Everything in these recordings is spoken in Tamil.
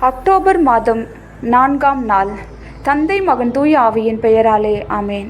அக்டோபர் மாதம் நான்காம் நாள் தந்தை மகன் தூய ஆவியின் பெயராலே ஆமேன்.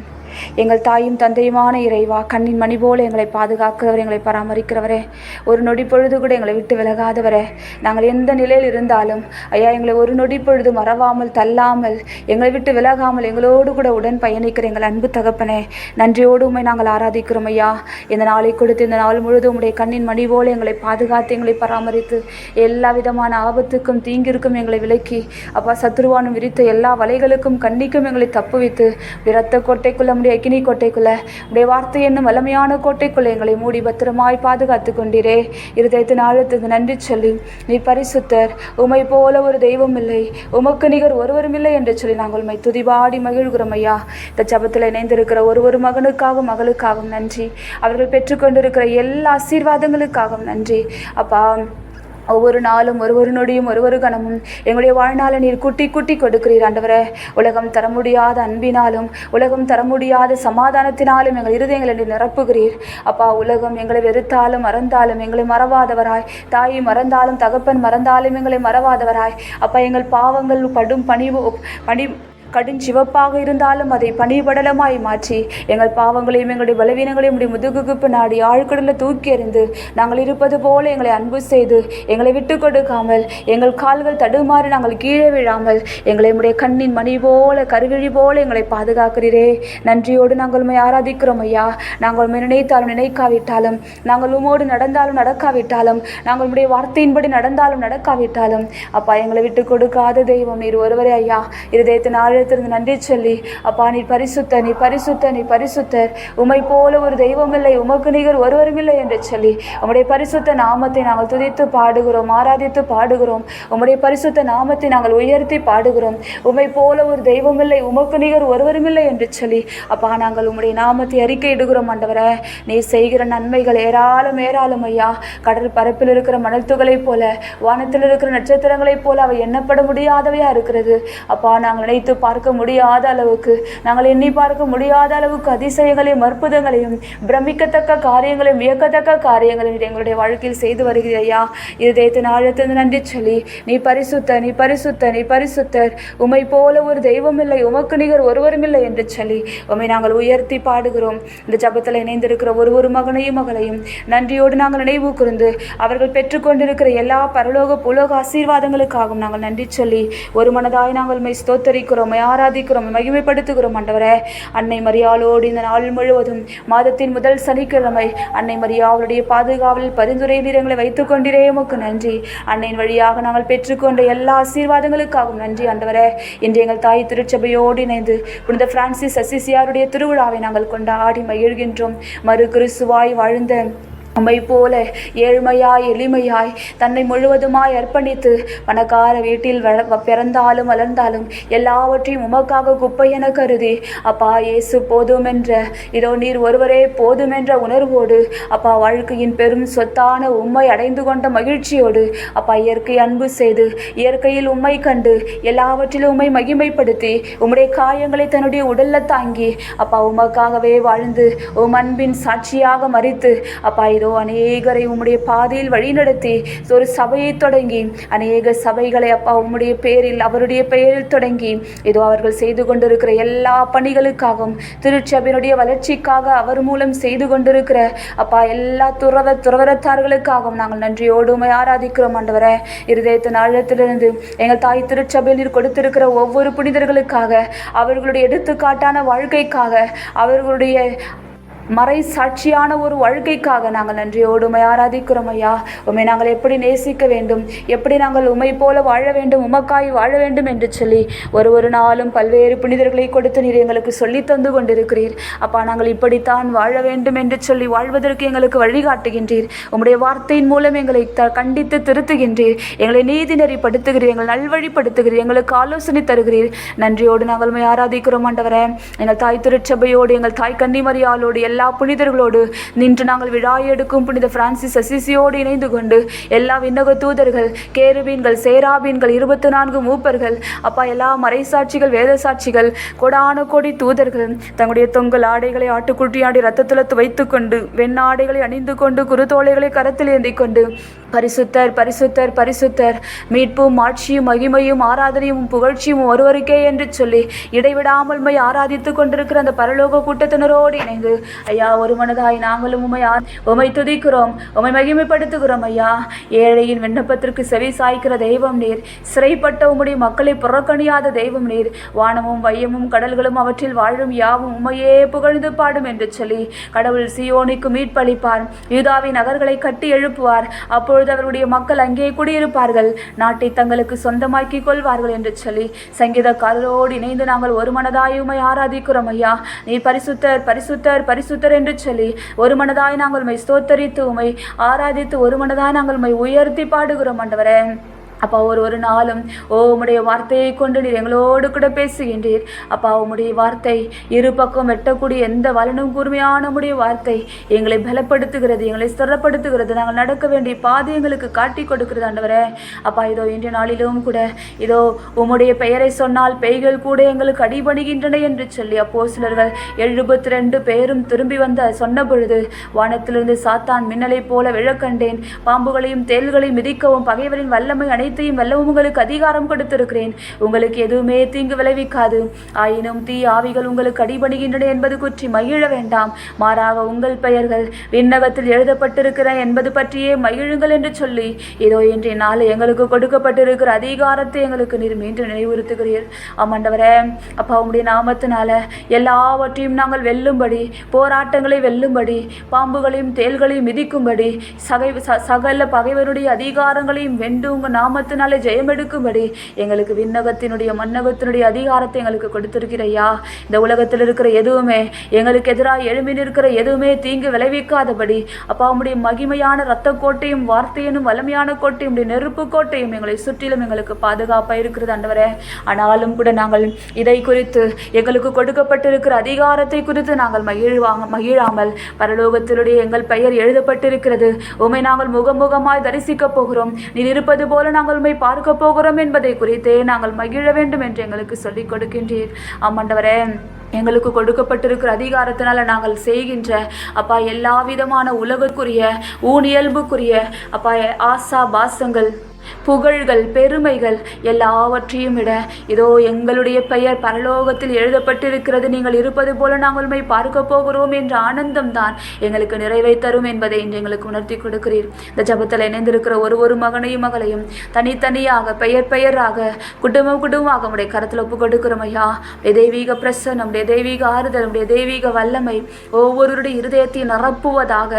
எங்கள் தாயும் தந்தையுமான இறைவா கண்ணின் மணி போல எங்களை பாதுகாக்கிறவர் எங்களை பராமரிக்கிறவரே. ஒரு நொடி பொழுது கூட எங்களை விட்டு விலகாதவரே. நாங்கள் எந்த நிலையில் இருந்தாலும் ஐயா எங்களை ஒரு நொடி பொழுது மறவாமல் தள்ளாமல் எங்களை விட்டு விலகாமல் எங்களோடு கூட உடன் பயணிக்கிற எங்கள் அன்பு தகப்பனே நன்றியோடு உண்மை நாங்கள் ஆராதிக்கிறோம் ஐயா. இந்த நாளை கொடுத்து இந்த நாள் முழுதும் உடைய கண்ணின் மணி போல எங்களை பாதுகாத்து எங்களை பராமரித்து எல்லா விதமான ஆபத்துக்கும் தீங்கிற்கும் எங்களை விலக்கி அப்பா சத்ருவானும் விரித்த எல்லா வலைகளுக்கும் கண்ணிக்கும் எங்களை தப்புவித்து விரத்த கோட்டைக்குள்ள உடைய அக்கினி கோட்டைக்குள்ள உடைய வார்த்தை என்னும் வல்லமையான கோட்டைக்குள்ள எங்களை மூடி பத்திரமாய் பாதுகாத்து கொண்டீரே. இருதயத்தின் ஆழத்துக்கு நன்றி சொல்லி நீ பரிசுத்தர் உமை போல ஒரு தெய்வம் இல்லை உமக்கு நிகர் ஒருவரும் இல்லை என்று சொல்லி நாங்கள் உண்மை துதிபாடி மகிழ்கிறோம் ஐயா. இந்த ஜபத்தில் இணைந்திருக்கிற ஒரு ஒரு மகனுக்காகவும் மகளுக்காகவும் நன்றி. அவர்கள் பெற்றுக்கொண்டிருக்கிற எல்லா ஆசீர்வாதங்களுக்காகவும் நன்றி. அப்பா ஒவ்வொரு நாளும் ஒரு ஒரு நொடியும் ஒரு ஒரு கணமும் எங்களுடைய வாழ்நாளை நீர் குட்டி குட்டி கொடுக்கிறீர் ஆண்டவரே. உலகம் தர முடியாத அன்பினாலும் உலகம் தர முடியாத சமாதானத்தினாலும் எங்கள் இருதயங்களை நீர் நிரப்புகிறீர். அப்பா உலகம் எங்களை வெறுத்தாலும் மறந்தாலும் எங்களை மறவாதவராய். தாயை மறந்தாலும் தகப்பன் மறந்தாலும் எங்களை மறவாதவராய். அப்பா எங்கள் பாவங்கள் படும் பணிவு பணி கடும் சிவப்பாக இருந்தாலும் அதை பனிபடலமாய் மாற்றி எங்கள் பாவங்களையும் எங்களுடைய பலவீனங்களையும் உடைய முதுகுக்கு பின்னாடி ஆழ்கடலில் தூக்கி எறிந்து நாங்கள் இருப்பது போல எங்களை அன்பு செய்து எங்களை விட்டு கொடுக்காமல் எங்கள் கால்கள் தடுமாறி நாங்கள் கீழே விழாமல் எங்களை உடைய கண்ணின் மணி போல கருவிழி போல எங்களை பாதுகாக்கிறீரே. நன்றியோடு நாங்கள் உண்மை ஆராதிக்கிறோம் ஐயா. நாங்கள் உண்மை நினைத்தாலும் நினைக்காவிட்டாலும் நாங்கள் உமோடு நடந்தாலும் நடக்காவிட்டாலும் நாங்கள் உடைய வார்த்தையின்படி நடந்தாலும் நடக்காவிட்டாலும் அப்பா எங்களை விட்டு கொடுக்காத தெய்வம் நீர் ஒருவரே ஐயா. இருதயத்தின் ஆழத்திலிருந்து நன்றி சொல்லி அப்பா நீ பரிசுத்த நீ பரிசுத்த நீ பரிசுத்தர். உமை போல ஒரு தெய்வம் இல்லை உமக்கு நிகர் ஒருவரும் இல்லை என்று சொல்லி உம்முடைய பரிசுத்த நாமத்தை நாங்கள் துதித்து பாடுகிறோம் ஆராதித்து பாடுகிறோம். உம்முடைய பரிசுத்த நாமத்தை நாங்கள் உயர்த்தி பாடுகிறோம். உமை போல ஒரு தெய்வம் இல்லை உமக்கு நிகர் ஒருவரும் இல்லை என்று சொல்லி அப்பா நாங்கள் உம்முடைய நாமத்தை அறிக்கையிடுகிறோம் ஆண்டவரே. நீ செய்கிற நன்மைகள் ஏராளம் ஏராளம் ஐயா. கடல் பரப்பில் இருக்கிற மணல் துகளைப் போல வானத்தில் இருக்கிற நட்சத்திரங்களைப் போல அவை எண்ணப்பட முடியாதவையா இருக்கிறது. அப்பா நாங்கள் நினைத்து பார்க்க முடியாத அளவுக்கு நாங்கள் எண்ணி பார்க்க முடியாத அளவுக்கு அதிசயங்களையும் அற்புதங்களையும் பிரமிக்கத்தக்க காரியங்களையும் வியக்கத்தக்க காரியங்களையும் எங்களுடைய வாழ்க்கையில் செய்து வருகிறீர் ஐயா. இதயத்தின் ஆழத்திலிருந்து நன்றி சொல்லி நீ பரிசுத்த நீ பரிசுத்த நீ பரிசுத்தர். உமை போல ஒரு தெய்வம் இல்லை உமக்கு நிகர் ஒருவரும் இல்லை என்று சொல்லி உம்மை நாங்கள் உயர்த்தி பாடுகிறோம். இந்த ஜபத்தில் இணைந்திருக்கிற ஒரு ஒரு மகனையும் மகளையும் நன்றியோடு நாங்கள் நினைவு கூர்ந்து அவர்கள் பெற்றுக்கொண்டிருக்கிற எல்லா பரலோக புலோக ஆசீர்வாதங்களுக்காகவும் நாங்கள் நன்றி சொல்லி ஒரு மனதாய் நாங்கள் மை ஸ்தோத்தரிக்கிறோம் உம்மை ஆராதிக்கிறோம் மகிமைப்படுத்துகிறோம் ஆண்டவரே. அன்னை மரியாளோடு இந்த நாள் முழுவதும் மாதத்தின் முதல் சனிக்கிழமை அன்னை மரியாவுடைய பாதுகாவலில் பரிந்துரை நீரங்களை வைத்துக் கொண்டிரே. உமக்கு நன்றி. அன்னையின் வழியாக நாங்கள் பெற்றுக்கொண்ட எல்லா ஆசீர்வாதங்களுக்காகவும் நன்றி ஆண்டவரே. இன்று எங்கள் தாய் திருச்சபையோடு இணைந்து புனித பிரான்சிஸ் அசிசியாருடைய திருவிழாவை நாங்கள் கொண்டாடி மகிழ்கின்றோம். மறு கிறிஸ்துவாய் வாழ்ந்த உம்மை போல ஏழ்மையாய் எளிமையாய் தன்னை முழுவதுமாய் அர்ப்பணித்து பணக்கார வீட்டில் வள பிறந்தாலும் வளர்ந்தாலும் எல்லாவற்றையும் உமக்காக குப்பை என கருதி அப்பா இயேசு போதுமென்ற இதோ நீர் ஒருவரே போதுமென்ற உணர்வோடு அப்பா வாழ்க்கையின் பெரும் சொத்தான உண்மை அடைந்து கொண்ட மகிழ்ச்சியோடு அப்பா இயற்கை அன்பு செய்து இயற்கையில் உம்மை கண்டு எல்லாவற்றிலும் உம்மை மகிமைப்படுத்தி உம்முடைய காயங்களை தன்னுடைய உடல்ல தாங்கி அப்பா உமக்காகவே வாழ்ந்து உம் அன்பின் சாட்சியாக மறித்து அப்பா இதோ அநேகரை உம்முடைய பாதையில் வழிநடத்தி ஒரு சபையை தொடங்கி அநேக சபைகளை அப்பா உம்முடைய பேரில் அவருடைய பெயரில் தொடங்கி இதோ அவர்கள் செய்து கொண்டிருக்கிற எல்லா பணிகளுக்காகவும் திருச்சபையினுடைய வளர்ச்சிக்காக அவர் மூலம் செய்து கொண்டிருக்கிற அப்பா எல்லா துறவ துறவரத்தார்களுக்காகவும் நாங்கள் நன்றியோடு ஆராதிக்கிறோம் ஆண்டவரே. இருதயத்தின் ஆழத்திலிருந்து எங்கள் தாய் திருச்சபையில் கொடுத்திருக்கிற ஒவ்வொரு புனிதர்களுக்காக அவர்களுடைய எடுத்துக்காட்டான வாழ்க்கைக்காக அவர்களுடைய மறை சாட்சியான ஒரு வாழ்க்கைக்காக நாங்கள் நன்றியோடு உமை ஆராதிக்கிறோம் ஐயா. உமை நாங்கள் எப்படி நேசிக்க வேண்டும்? எப்படி நாங்கள் உமை போல வாழ வேண்டும்? உமக்காய் வாழ வேண்டும் என்று சொல்லி ஒரு ஒரு நாளும் பல்வேறு புனிதர்களை கொடுத்து நீர் எங்களுக்கு சொல்லி தந்து கொண்டிருக்கிறீர். அப்பா நாங்கள் இப்படித்தான் வாழ வேண்டும் என்று சொல்லி வாழ்வதற்கு எங்களுக்கு வழிகாட்டுகின்றீர் உம்முடைய வார்த்தையின் மூலம் எங்களை த கண்டித்து திருத்துகின்றீர். எங்களை நீதி நெறிப்படுத்துகிறீர் எங்கள் நல்வழிப்படுத்துகிறீர் எங்களுக்கு ஆலோசனை தருகிறீர். நன்றியோடு நாங்கள் உண்மை ஆராதிக்கிறோம் ஆண்டவரே. எங்கள் தாய் திருச்சபையோடு எங்கள் தாய் கன்னிமரியாலோடு எல்லா எல்லா புனிதர்களோடு நின்று நாங்கள் விழா எடுக்கும் புனித பிரான்சிஸ் அசிசியோடு இணைந்து கொண்டு எல்லா விண்ணக தூதர்கள் கேருபீன்கள் சேராபீன்கள் இருபத்தி நான்கு மூப்பர்கள் அப்பா எல்லா மறைசாட்சிகள் வேத சாட்சிகள் கொடான கொடி தூதர்கள் தங்களுடைய தொங்கல் ஆடைகளை ஆட்டுக்குட்டியாடி ரத்தத்தில் வைத்துக்கொண்டு வெண்ணாடைகளை அணிந்து கொண்டு குருத்தோலைகளை கரத்தில் ஏந்தி கொண்டு பரிசுத்தர் பரிசுத்தர் பரிசுத்தர். மீட்பும் ஆட்சியும் மகிமையும் ஆராதனையும் புகழ்ச்சியும் ஒருவருக்கே என்று சொல்லி இடைவிடாமல் உண்மை ஆராதித்துக் கொண்டிருக்கிற அந்த பரலோக கூட்டத்தினரோடு இணைந்து ஐயா ஒரு மனதாய் நாங்களும் உம்மை உமை உம்மை துதிக்கிறோம் உமை மகிமைப்படுத்துகிறோம் ஐயா. ஏழையின் விண்ணப்பத்திற்கு செவி சாய்க்கிற தெய்வம் நீர் சிறைப்பட்ட உம்முடைய மக்களை புறக்கணியாத தெய்வம் நீர். வானமும் வையமும் கடல்களும் அவற்றில் வாழும் யாவும் உமையே புகழ்ந்து பாடும் என்று சொல்லி கடவுள் சியோனுக்கு மீட்பளிப்பார். யூதாவின் நகர்களை கட்டி எழுப்புவார். அப்பொழுது அவருடைய மக்கள் அங்கே குடியிருப்பார்கள். நாட்டை தங்களுக்கு சொந்தமாக்கிக் கொள்வார்கள் என்று சொல்லி சங்கீதக்காரரோடு இணைந்து நாங்கள் ஒரு மனதாய் ஆராதிக்கிறோம் ஐயா. நீ பரிசுத்தர் பரிசுத்தர் பரிசுத்தர் என்று சொல்லி ஒரு மனதாய் நாங்கள் உமை ஸ்தோத்தரித்து உமை ஆராதித்து ஒரு மனதாய் நாங்கள் உமை உயர்த்தி பாடுகிறோம் ஆண்டவரே. அப்பா ஒரு ஒரு நாளும் ஓ உம்முடைய வார்த்தையை கொண்டு நீர் எங்களோடு கூட பேசுகின்றீர். அப்பா உம்முடைய வார்த்தை இரு பக்கம் வெட்டக்கூடிய எந்த வலனும் கூர்மையான உடைய வார்த்தை எங்களை பலப்படுத்துகிறது எங்களை ஸ்திரப்படுத்துகிறது. நாங்கள் நடக்க வேண்டிய பாதை எங்களுக்கு காட்டி கொடுக்கிறது ஆண்டவரே. அப்பா இதோ இன்றைய நாளிலும் கூட இதோ உம்முடைய பெயரை சொன்னால் பேய்கள் கூட எங்களுக்கு அடிபணிகின்றன என்று சொல்லி அப்போ சிலர்கள் எழுபத்தி ரெண்டு பேரும் திரும்பி வந்த சொன்ன பொழுது வானத்திலிருந்து சாத்தான் மின்னலைப் போல விழக்கண்டேன். பாம்புகளையும் தேள்களையும் மிதிக்கவும் பகைவரின் வல்லமை அனைத்தையும் வெல்லவும் உங்களுக்கு அதிகாரம் கொடுத்திருக்கிறேன். உங்களுக்கு எதுவுமே தீங்கு விளைவிக்காது. ஆயினும் தீ ஆவிகள் உங்களுக்கு அடிபடுகின்றன என்பது குற்றி மகிழ வேண்டாம். மாறாக உங்கள் பெயர்கள் விண்ணகத்தில் எழுதப்பட்டிருக்கிற என்பது பற்றியே மகிழுங்கள் என்று சொல்லி இதோ இன்றைய நாள் எங்களுக்கு கொடுக்கப்பட்டிருக்கிற அதிகாரத்தை எங்களுக்கு நீர் மீண்டும் நினைவுறுத்துகிறீர். ஆமாண்டவரே அப்பா உங்களுடைய நாமத்தினால எல்லாவற்றையும் நாங்கள் வெல்லும்படி போராட்டங்களை வெல்லும்படி பாம்புகளையும் தேள்களையும் மிதிக்கும்படி சகை ச- சகல பகைவருடைய அதிகாரங்களையும் வென்று நாம நாமத்தினாலே ஜெயம் எடுக்கும்படி எங்களுக்கு விண்ணகத்தினுடைய மன்னகத்தினுடைய அதிகாரத்தை எங்களுக்கு கொடுத்திருக்கிறையா இந்த உலகத்தில் இருக்கிற எதுவுமே எங்களுக்கு எதிராக எழும்பி நிற்கிற எதுவுமே தீங்கு விளைவிக்காதபடி அப்பா உடைய மகிமையான இரத்த கோட்டையும் வார்த்தையினும் வலிமையான கோட்டையும் நெருப்பு கோட்டையும் எங்களை சுற்றிலும் எங்களுக்கு பாதுகாப்பாக இருக்கிறது அண்டவரே ஆனாலும் கூட நாங்கள் இதை குறித்து எங்களுக்கு கொடுக்கப்பட்டிருக்கிற அதிகாரத்தை குறித்து நாங்கள் மகிழ்வாங்க மகிழாமல் பரலோகத்தினுடைய எங்கள் பெயர் எழுதப்பட்டிருக்கிறது. உமை நாங்கள் முகமுகமாய் தரிசிக்கப் போகிறோம். நீ இருப்பது போல நாங்கள் உம்மை பார்க்க போகிறோம் என்பதை குறித்தே நாங்கள் மகிழ வேண்டும் என்று எங்களுக்கு சொல்லிக் கொடுக்கின்றீர். ஆமாண்டவரே எங்களுக்கு கொடுக்கப்பட்டிருக்கிற அதிகாரத்தினால நாங்கள் செய்கின்ற அப்பா எல்லா விதமான உலகக்குரிய ஊனியல்புக்குரிய அப்பா ஆசா பாசங்கள் புகழ்கள் பெருமைகள் எல்லாவற்றையும் விட இதோ எங்களுடைய பெயர் பரலோகத்தில் எழுதப்பட்டிருக்கிறது. நீங்கள் இருப்பது போல நாங்கள் பார்க்க போகிறோம் என்ற ஆனந்தம் தான் எங்களுக்கு நிறைவை தரும் என்பதை இன்று எங்களுக்கு உணர்த்தி கொடுக்கிறீர். இந்த ஜபத்தில் இணைந்திருக்கிற ஒரு ஒரு மகனையும் மகளையும் தனித்தனியாக பெயர் பெயராக குடும்பம் குடும்பமாக உடைய கருத்தில் ஒப்பு கொடுக்கிறோம் ஐயா. தெய்வீக பிரசன் நம்முடைய தெய்வீக ஆறுதல் நம்முடைய தெய்வீக வல்லமை ஒவ்வொருடைய இருதயத்தை நிரப்புவதாக.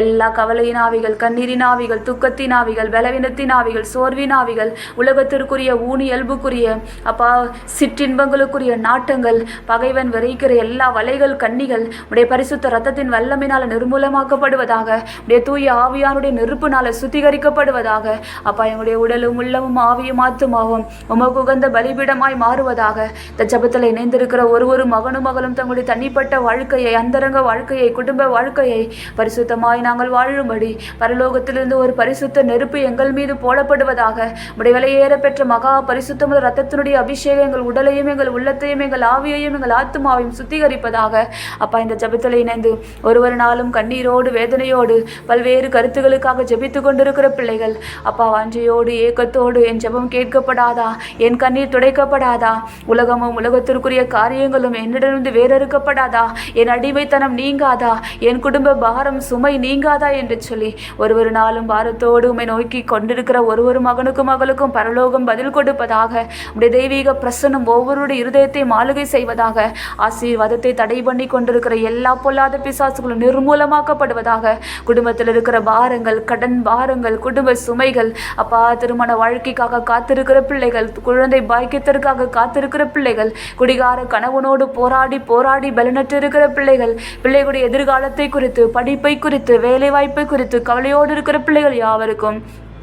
எல்லா கவலையின் ஆவிகள் கண்ணீரின் ஆவிகள் துக்கத்தின் ஆவிகள் பலவீனத்தின் ஆவிகள் சோர்வின் ஆவிகள் உலகத்திற்குரிய ஊனி இயல்புக்குரிய அப்பா சிற்றின்பங்களுக்குரிய நாட்டங்கள் பகைவன் விரைக்கிற எல்லா வலைகள் கண்ணிகள் உடைய பரிசுத்த ரத்தத்தின் வல்லமினால் நிர்மூலமாக்கப்படுவதாக உடைய தூய ஆவியானுடைய நெருப்புனால சுத்திகரிக்கப்படுவதாக அப்பா எங்களுடைய உடலும் உள்ளமும் ஆவியும் ஆத்துமாவும் உமக்கு உகந்த பலிபீடமாய் மாறுவதாக இந்த ஜபத்தில் இணைந்திருக்கிற ஒரு ஒரு மகனும் மகளும் தங்களுடைய தனிப்பட்ட வாழ்க்கையை அந்தரங்க வாழ்க்கையை குடும்ப வாழ்க்கையை பரிசுத்தமாய் நாங்கள் வாழும்படி பரலோகத்திலிருந்து ஒரு பரிசுத்த நெருப்பு எங்கள் மீது போடப்படுவதாக உடைய விலையேற பெற்ற மகா பரிசுத்தமுள்ள ரத்தத்தினுடைய அபிஷேகம் எங்கள் உடலையும் எங்கள் உள்ளத்தையும் எங்கள் ஆவியையும் எங்கள் ஆத்துமாவையும் சுத்திகரிப்பதாக. அப்பா இந்த ஜபத்தில் இணைந்து ஒருவர் நாளும் கண்ணீரோடு வேதனையோடு பல்வேறு கருத்துகளுக்காக ஜபித்து கொண்டிருக்கிற பிள்ளைகள் அப்பா வாஞ்சையோடு ஏக்கத்தோடு என் ஜெபம் கேட்கப்படாதா? என் கண்ணீர் துடைக்கப்படாதா? உலகமும் உலகத்திற்குரிய காரியங்களும் என்னிடமிருந்து வேறறுக்கப்படாதா? என் அடிமைத்தனம் நீங்காதா? என் குடும்ப பாரம் சுமை நீங்காதா? என்று சொல்லி ஒருவர் நாளும் பாரத்தோடு உமை நோக்கி கொண்டிருக்கிற ஒருவர் ஒரு மகனுக்கும் மகளுக்கும் பரலோகம் பதில் கொடுப்பதாக உடைய தெய்வீக பிரசன்னம் ஒவ்வொருடைய இருதயத்தையும் மாளிகை செய்வதாக ஆசீர்வாதத்தை தடை பண்ணி கொண்டிருக்கிற எல்லா பொல்லாத பிசாசுகளும் நிர்மூலமாக்கப்படுவதாக குடும்பத்தில் இருக்கிற பாரங்கள் கடன் பாரங்கள் குடும்ப சுமைகள் அப்பா திருமண வாழ்க்கைக்காக காத்திருக்கிற பிள்ளைகள் குழந்தை பாக்கியத்திற்காக காத்திருக்கிற பிள்ளைகள் குடிகார கணவனோடு போராடி போராடி பலனற்று இருக்கிற பிள்ளைகள் பிள்ளைகளுடைய எதிர்காலத்தை குறித்து படிப்பை குறித்து வேலைவாய்ப்பை குறித்து கவலையோடு இருக்கிற பிள்ளைகள் யாவருக்கும்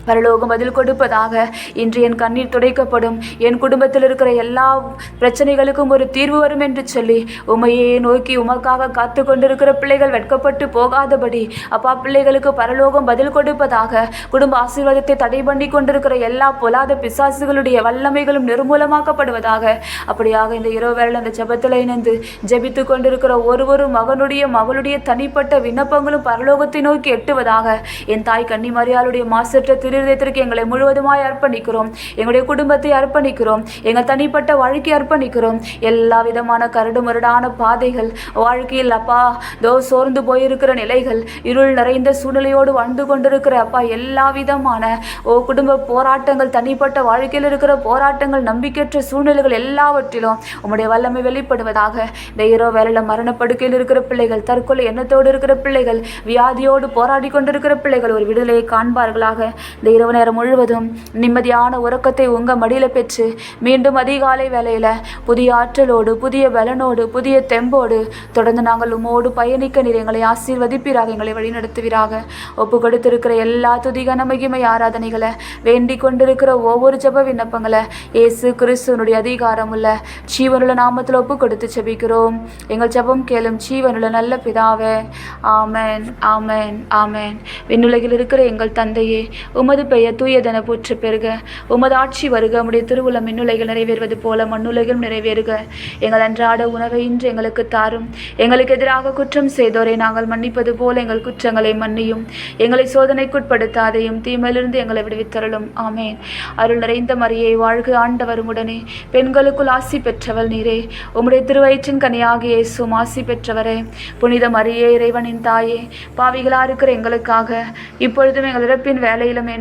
பரலோகம் பதில் கொடுப்பதாக. இன்று என் கண்ணீர் துடைக்கப்படும். என் குடும்பத்தில் இருக்கிற எல்லா பிரச்சனைகளுக்கும் ஒரு தீர்வு வரும் என்று சொல்லி உமையே நோக்கி உமக்காக காத்து கொண்டிருக்கிற பிள்ளைகள் வெட்கப்பட்டு போகாதபடி அப்பா பிள்ளைகளுக்கு பரலோகம் பதில் கொடுப்பதாக. குடும்ப ஆசீர்வாதத்தை தடை பண்ணி கொண்டிருக்கிற எல்லா பொல்லாத பிசாசுகளுடைய வல்லமைகளும் நிர்மூலமாக்கப்படுவதாக. அப்படியாக இந்த இரவு வேளை அந்த ஜெபத்தில் இணைந்து ஜெபித்து கொண்டிருக்கிற ஒருவரும் மகனுடைய மகளுடைய தனிப்பட்ட விண்ணப்பங்களும் பரலோகத்தை நோக்கி எட்டுவதாக. என் தாய் கன்னிமரியாளுடைய மாசற்ற இருதயத்திற்கு எங்களை முழுவதுமாய் அர்ப்பணிக்கிறோம். எங்களுடைய குடும்பத்தை அர்ப்பணிக்கிறோம். எங்கள் தனிப்பட்ட வாழ்க்கையை அர்ப்பணிக்கிறோம். எல்லா விதமான கரடு முரடான பாதைகள் வாழ்க்கையில் அப்பா தோ சோர்ந்து போயிருக்கிற நிலைகள் இருள் நிறைந்த சூழ்நிலையோடு வாழ்ந்து கொண்டிருக்கிற அப்பா எல்லா விதமான ஓ குடும்ப போராட்டங்கள் தனிப்பட்ட வாழ்க்கையில் இருக்கிற போராட்டங்கள் நம்பிக்கையற்ற சூழ்நிலைகள் எல்லாவற்றிலும் உம்முடைய வல்லமை வெளிப்படுவதாக இந்த இரவு வேலையில் மரணப்படுக்கையில் இருக்கிற பிள்ளைகள் தற்கொலை எண்ணத்தோடு இருக்கிற பிள்ளைகள் வியாதியோடு போராடி கொண்டிருக்கிற பிள்ளைகள் ஒரு விடுதலையை காண்பார்களாக. இந்த இரவு நேரம் முழுவதும் நிம்மதியான உறக்கத்தை உங்கள் மடியில் பெற்று மீண்டும் அதிகாலை வேலையில் புதிய ஆற்றலோடு புதிய பலனோடு புதிய தெம்போடு தொடர்ந்து நாங்கள் உமோடு பயணிக்க நீர் எங்களை ஆசீர்வதிப்பீராக எங்களை வழிநடத்துவீராக. ஒப்பு கொடுத்திருக்கிற எல்லா துதிகன மகிமை ஆராதனைகளை வேண்டிக் கொண்டிருக்கிற ஒவ்வொரு ஜெப விண்ணப்பங்களை இயேசு கிறிஸ்துவனுடைய அதிகாரம் உள்ள ஜீவனுள்ள நாமத்தில் ஒப்பு கொடுத்து ஜெபிக்கிறோம். எங்கள் ஜெபம் கேளும் ஜீவனுள்ள நல்ல பிதாவே. ஆமென் ஆமேன் ஆமென். விண்ணுலகில் இருக்கிற எங்கள் தந்தையே உமது பெயர் தூயதென போற்று பெறுக உமது ஆட்சி வருக. உம்முடைய திருவுள்ள மின்னுலைகள் நிறைவேறுவது போல மண்ணுலைகள் நிறைவேறுக. எங்கள் அன்றாட உணவை இன்று எங்களுக்கு தாரும். எங்களுக்கு எதிராக குற்றம் செய்தோரை நாங்கள் மன்னிப்பது போல எங்கள் குற்றங்களை மன்னியும். எங்களை சோதனைக்குட்படுத்தாதையும் தீமையிலிருந்து எங்களை விடுவித்தருளும். ஆமேன். அருள் நிறைந்த மரியை வாழ்க ஆண்டவரும் உடனே பெண்களுக்குள் ஆசி பெற்றவள் நீரே. உம்முடைய திருவயிற்றின் கனியாகிய சும் ஆசி பெற்றவரே. புனித மரியே இறைவனின் தாயே. பாவிகளா இருக்கிற எங்களுக்காக இப்பொழுதும் எங்கள் இறப்பின் வேலையிலும்